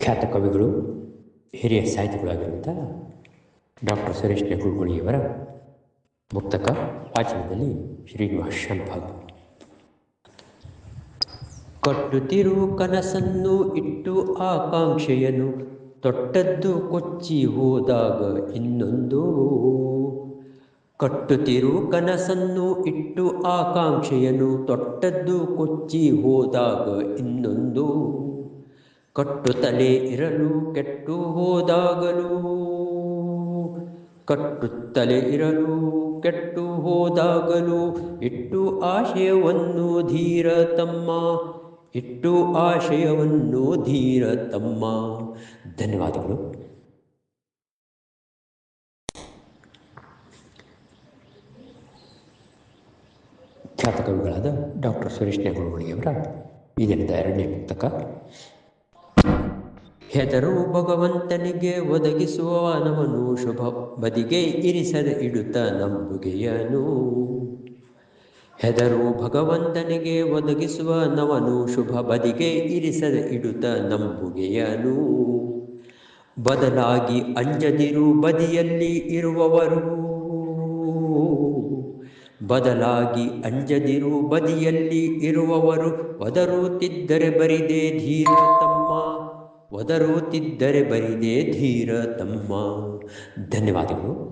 ಖ್ಯಾತ ಕವಿಗಳು ಹಿರಿಯ ಸಾಹಿತಿಗಳಾಗಿರುವಂಥ ಡಾಕ್ಟರ್ ಸುರೇಶ್ ನೆಗುಳ್ಗುಳಿಯವರ ಮುಕ್ತಕ ವಾಚನದಲ್ಲಿ ಶ್ರೀನಿವಾಸ್ ಶಂಭಾಗ್ ಕಟ್ಟುತ್ತಿರು ಕನಸನ್ನು ಇಟ್ಟು ಆಕಾಂಕ್ಷೆಯನ್ನು ತೊಟ್ಟದ್ದು ಕೊಚ್ಚಿ ಹೋದಾಗ ಇನ್ನೊಂದು. ಕಟ್ಟುತ್ತಿರು ಕನಸನ್ನು ಇಟ್ಟು ಆಕಾಂಕ್ಷೆಯನ್ನು ತೊಟ್ಟದ್ದು ಕೊಚ್ಚಿ ಹೋದಾಗ ಇನ್ನೊಂದು. ಕಟ್ಟುತ್ತಲೇ ಇರಲು ಕೆಟ್ಟು ಹೋದಾಗಲೂ ಕಟ್ಟುತ್ತಲೇ ಇರಲು ಕೆಟ್ಟು ಹೋದಾಗಲೂ, ಇಟ್ಟು ಆಶಯವನ್ನು ಧೀರ ತಮ್ಮ, ಇಟ್ಟು ಆಶಯವನ್ನು ಧೀರ ತಮ್ಮ. ಧನ್ಯವಾದಗಳು. ಖ್ಯಾತ ಕವಿಗಳಾದ ಡಾಕ್ಟರ್ ಸುರೇಶ್ ನೆಗೋಳಿಯವರ ಈ ದಿನದ ಎರಡನೇ ಪುಸ್ತಕ ಹೆದರು ಭಗವಂತನಿಗೆ ಒದಗಿಸುವ ನವನು ಶುಭ ಬದಿಗೆ ಇರಿಸದ ಇಡುತ್ತ ನಂಬುಗೆಯನು. ಹೆದರು ಭಗವಂತನಿಗೆ ಒದಗಿಸುವ ನವನು ಶುಭ ಬದಿಗೆ ಇರಿಸದ ಇಡುತ್ತ ನಂಬುಗೆಯನು. ಬದಲಾಗಿ ಅಂಜದಿರು ಬದಿಯಲ್ಲಿ ಇರುವವರು ಬದಲಾಗಿ ಅಂಜದಿರು ಬದಿಯಲ್ಲಿ ಇರುವವರು ಒದರುತ್ತಿದ್ದರೆ ಬರಿದೆ ಧೀರ ತಮ್ಮ ಒದರುತ್ತಿದ್ದರೆ ಬರಿದೆ ಧೀರ ತಮ್ಮ ಧನ್ಯವಾದಗಳು.